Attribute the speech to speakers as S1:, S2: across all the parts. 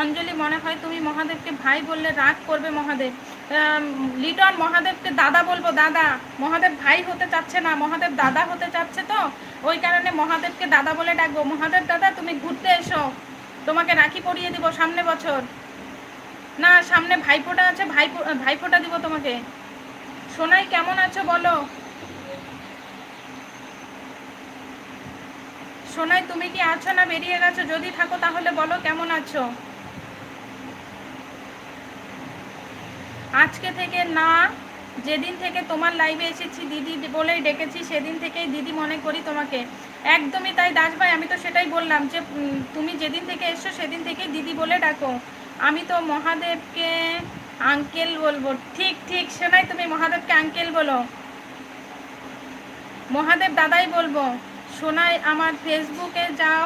S1: অঞ্জলি, মনে হয় তুমি মহাদেবকে ভাই বললে রাগ করবে মহাদেব। লিটন, মহাদেবকে দাদা বলব, দাদা। মহাদেব ভাই হতে চাচ্ছে না, মহাদেব দাদা হতে চাচ্ছে তো। ওই কারণে মহাদেবকে দাদা বলে ডাকবো। মহাদেব দাদা, তুমি ঘুরতে এসো। তোমাকে রাখি পরিয়ে দিব সামনে বছর। না, সামনে ভাইফোঁটা আছে ভাই ভাইফোঁটা দিব তোমাকে। সোনাই, কেমন আছো বলো? সোনাই, তুমি কি আছো না বেরিয়ে গেছো? যদি থাকো তাহলে বলো কেমন আছো? আজকে থেকে না, যেদিন থেকে তোমার লাইভে এসেছি, দিদি বলেই ডেকেছি, সেদিন থেকেই দিদি মনে করি তোমাকে। একদমই তাই দাস ভাই, আমি তো সেটাই বললাম যে তুমি যেদিন থেকে এসছো, সেদিন থেকেই দিদি বলে ডাকো। আমি তো মহাদেবকে আঙ্কেল বলব। ঠিক ঠিক শোনাই তুমি মহাদেবকে আঙ্কেল বলো। মহাদেব দাদাই বলব, সোনাই, আমার ফেসবুকে যাও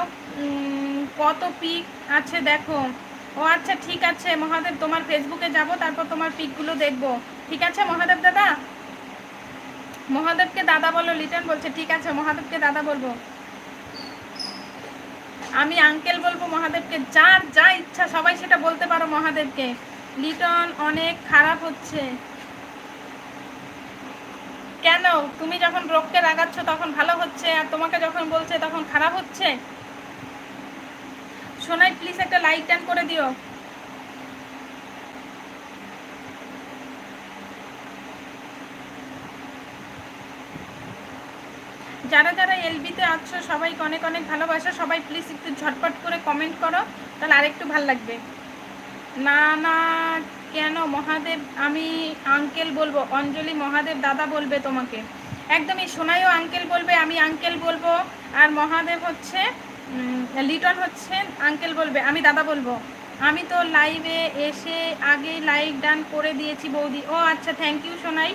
S1: কত পিক আছে দেখো। ও আচ্ছা ঠিক আছে। মহাদেব, তোমার ফেসবুকে যাব, তারপর তোমার পিকগুলো দেখব। ঠিক আছে, মহাদেব দাদা? মহাদেবকে দাদা বলো, লিটন বলছে, ঠিক আছে, মহাদেবকে দাদা বলব। আমি আঙ্কেল বলব মহাদেবকে, যার যা ইচ্ছা, সবাই সেটা বলতে পারো মহাদেবকে। লিটন, অনেক খারাপ হচ্ছে। কেন? তুমি যখন রোগকে রাগাচ্ছ, তখন ভালো হচ্ছে, আর তোমাকে যখন বলছে, তখন খারাপ হচ্ছে? সোনাই প্লিজ একটা লাইক টান করে দিও। যারা যারা এলবিতে আছো, সবাইকে অনেক অনেক ভালোবাসা। সবাই প্লিজ একটু ঝটপট করে কমেন্ট করো, তাহলে আরেকটু ভালো লাগবে। না না, কেন? মহাদেব, আমি আঙ্কেল বলব। অঞ্জলি, মহাদেব, দাদা বলবে তোমাকে। একদমই সোনাইও আঙ্কেল বলবে, আমি আঙ্কেল বলব। আর মহাদেব হচ্ছে লিটন হচ্ছেন আঙ্কেল বলবে, আমি দাদা বলব। আমি তো লাইভে এসে আগে লাইক ডান করে দিয়েছি বৌদি। ও আচ্ছা থ্যাংক ইউ সোনাই।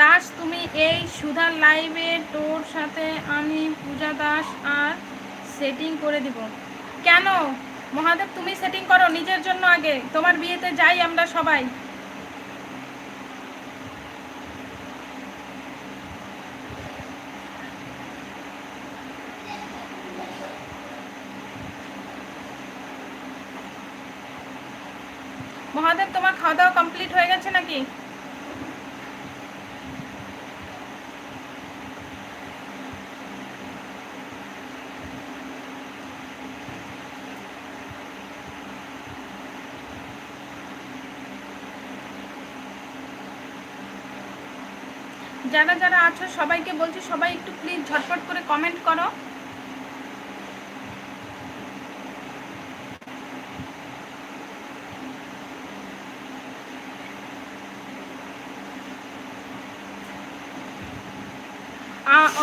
S1: দাস, তুমি এই সুধার লাইভে তোর সাথে আমি পূজা দাস আর সেটিং করে দিব। কেন? মহাদেব, তুমি সেটিং করো নিজের জন্য আগে। তোমার বিয়েতে যাই আমরা সবাই। মহাদেব, তোমার খাওয়া দাওয়া কমপ্লিট হয়ে গেছে নাকি? যারা যারা আছো, সবাইকে বলছি, সবাই একটু প্লিজ ঝটপট করে কমেন্ট করো।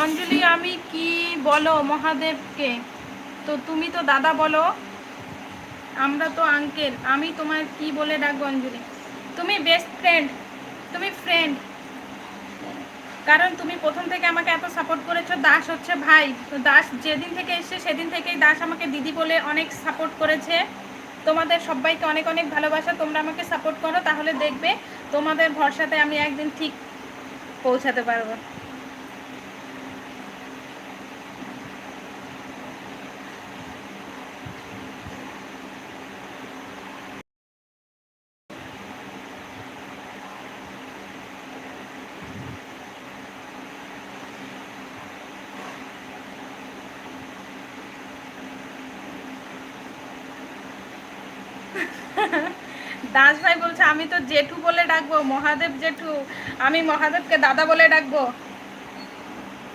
S1: অঞ্জলি, আমি কি বলো মহাদেবকে? তো তুমি তো দাদা বলো, আমরা তো আঙ্কেল আমি তোমার কি বলে ডাকবো, অঞ্জলি? তুমি বেস্ট ফ্রেন্ড তুমি ফ্রেন্ড কারণ তুমি প্রথম থেকে আমাকে এত সাপোর্ট করেছ, দাস হচ্ছে ভাই। তো দাস যেদিন থেকে এসছে, সেদিন থেকেই দাস আমাকে দিদি বলে অনেক সাপোর্ট করেছে। তোমাদের সবাইকে অনেক অনেক ভালোবাসা, তোমরা আমাকে সাপোর্ট করো, তাহলে দেখবে তোমাদের ভরসাতে আমি একদিন ঠিক পৌঁছাতে পারব। দাস ভাই বলছে, আমি তো জেঠু বলে ডাকবো, মহাদেব জেঠু। আমি মহাদেবকে দাদা বলে ডাকবো।